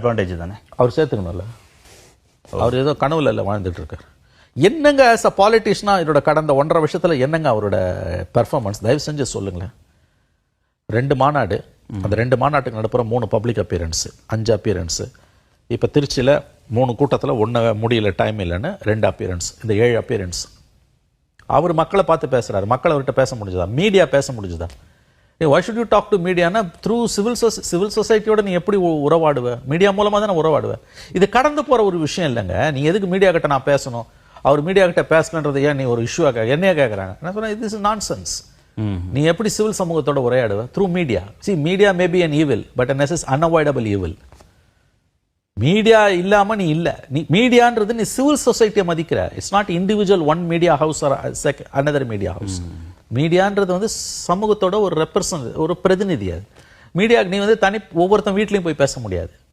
Advantage தானே? அவர் சேர்த்துக்கணும்ல. அவர் ஏதோ கனவுல இல்லை வாழ்ந்துட்டு இருக்காரு என்னங்க ஆஸ் அ பாலிட்டிஷனா இதோட கடந்த ஒன்றரை வருஷத்துல என்னங்க அவரோட பெர்ஃபார்மன்ஸ் தயவு செஞ்சு சொல்லுங்களேன். ரெண்டு மாநாடு அந்த ரெண்டு மாநாட்டுக்கு நடுப்புற மூணு பப்ளிக் அப்பியரன்ஸ் அஞ்சு அப்பியரன்ஸ் இப்போ திருச்சியில் மூணு கூட்டத்தில் ஒன்று முடியல டைம் இல்லைன்னு ரெண்டு அப்பியரன்ஸ் இந்த ஏழு அப்பியரன்ஸ் அவர் மக்களை பார்த்து பேசுறாரு. மக்கள் அவர்கிட்ட பேச முடிஞ்சதா? மீடியா பேச முடிஞ்சதா? Why should you talk to மீடியானா through civil civil சொசைட்டியோட நீ எப்படி உறவாடுவ? மீடியா மூலமா தானே உறவாடுவ? இது கடந்து போற ஒரு விஷயம் இல்லைங்க. நீ எதுக்கு மீடியா கிட்ட நான் பேசணும்? அவர் மீடியா கிட்ட பேசலன்றது ஏன் நீ ஒரு இஷ்யூவாக என்னைய கேட்குறாங்க நான் சொன்னேன் நான் சென்ஸ் நீ எப்படி சிவில் சமூகத்தோட உரையாடுவ? Through media see media maybe an evil but an is unavoidable evil media இல்லாம நீ இல்ல. நீ மீடியான்றது நீ சிவில் சொசைட்டியை மதிக்கிற. It's not individual one media house or another media house மீடியான்றது வந்து சமூகத்தோட ஒரு ரெப்ரசன்ட் ஒரு பிரதிநிதி அது. மீடியாவுக்கு நீ வந்து தனி ஒவ்வொருத்தன் வீட்லேயும் போய் பேச முடியாது.